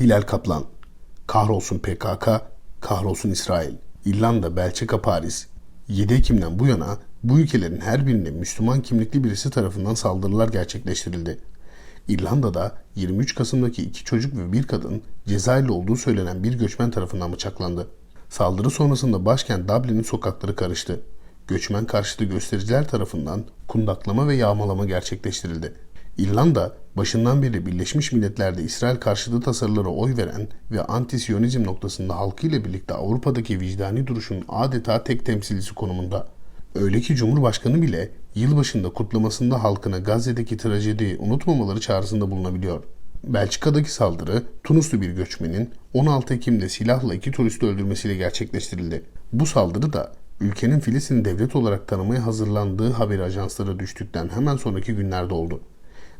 Hilal Kaplan Kahrolsun PKK, kahrolsun İsrail. İrlanda, Belçika, Paris. 7 Ekim'den bu yana bu ülkelerin her birinde Müslüman kimlikli birisi tarafından saldırılar gerçekleştirildi. İrlanda'da 23 Kasım'daki iki çocuk ve bir kadın Cezayirli olduğu söylenen bir göçmen tarafından bıçaklandı. Saldırı sonrasında başkent Dublin'in sokakları karıştı. Göçmen karşıtı göstericiler tarafından kundaklama ve yağmalama gerçekleştirildi. İrlanda, başından beri Birleşmiş Milletler'de İsrail karşıtı tasarılara oy veren ve anti-Siyonizm noktasında halkıyla birlikte Avrupa'daki vicdani duruşun adeta tek temsilcisi konumunda. Öyle ki Cumhurbaşkanı bile yılbaşında kutlamasında halkına Gazze'deki trajediyi unutmamaları çağrısında bulunabiliyor. Belçika'daki saldırı Tunuslu bir göçmenin 16 Ekim'de silahla iki turisti öldürmesiyle gerçekleştirildi. Bu saldırı da ülkenin Filistin devlet olarak tanımaya hazırlandığı haber ajanslara düştükten hemen sonraki günlerde oldu.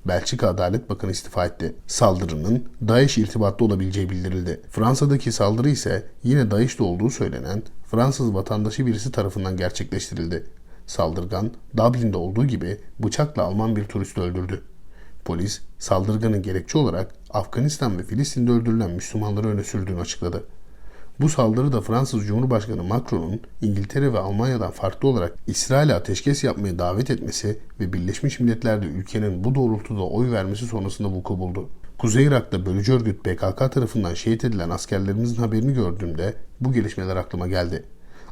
Belçika Adalet Bakanı istifa etti. Saldırının DAEŞ irtibatlı olabileceği bildirildi. Fransa'daki saldırı ise yine DAEŞ'te olduğu söylenen Fransız vatandaşı birisi tarafından gerçekleştirildi. Saldırgan Dublin'de olduğu gibi bıçakla Alman bir turisti öldürdü. Polis saldırganın gerekçe olarak Afganistan ve Filistin'de öldürülen Müslümanları öne sürdüğünü açıkladı. Bu saldırı da Fransız Cumhurbaşkanı Macron'un İngiltere ve Almanya'dan farklı olarak İsrail'e ateşkes yapmaya davet etmesi ve Birleşmiş Milletler'de ülkenin bu doğrultuda oy vermesi sonrasında vuku buldu. Kuzey Irak'ta bölücü örgüt PKK tarafından şehit edilen askerlerimizin haberini gördüğümde bu gelişmeler aklıma geldi.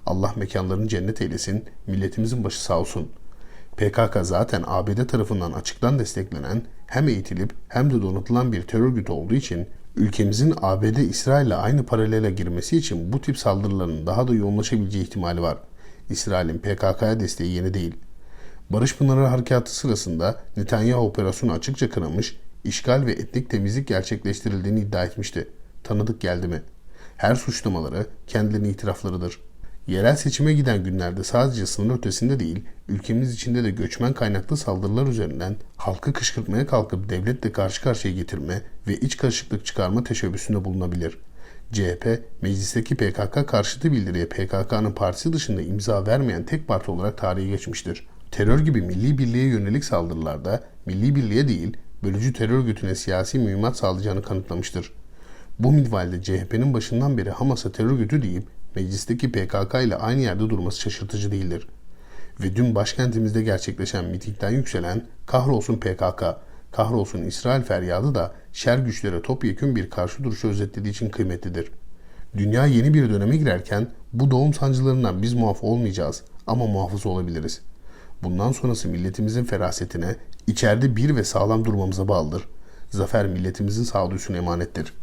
Allah mekanlarını cennet eylesin, milletimizin başı sağ olsun. PKK zaten ABD tarafından açıktan desteklenen hem eğitilip hem de donatılan bir terör örgütü olduğu için ülkemizin ABD İsrail'le aynı paralele girmesi için bu tip saldırıların daha da yoğunlaşabileceği ihtimali var. İsrail'in PKK'ya desteği yeni değil. Barış Pınarı Harekatı sırasında Netanyahu operasyonu açıkça kınamış, işgal ve etnik temizlik gerçekleştirildiğini iddia etmişti. Tanıdık geldi mi? Her suçlamaları kendilerinin itiraflarıdır. Yerel seçime giden günlerde sadece sınır ötesinde değil, ülkemiz içinde de göçmen kaynaklı saldırılar üzerinden halkı kışkırtmaya kalkıp devletle karşı karşıya getirme ve iç karışıklık çıkarma teşebbüsünde bulunabilir. CHP, meclisteki PKK karşıtı bildiriye PKK'nın partisi dışında imza vermeyen tek parti olarak tarihe geçmiştir. Terör gibi milli birliğe yönelik saldırılarda milli birliğe değil, bölücü terör örgütüne siyasi mühimmat sağlayacağını kanıtlamıştır. Bu minvalde CHP'nin başından beri Hamas'a terör örgütü deyip meclisteki PKK ile aynı yerde durması şaşırtıcı değildir. Ve dün başkentimizde gerçekleşen mitingden yükselen kahrolsun PKK, kahrolsun İsrail feryadı da şer güçlere topyekün bir karşı duruşu özetlediği için kıymetlidir. Dünya yeni bir döneme girerken bu doğum sancılarından biz muaf olmayacağız ama muhafız olabiliriz. Bundan sonrası milletimizin ferasetine, içeride bir ve sağlam durmamıza bağlıdır. Zafer milletimizin sağduyusuna emanettir.''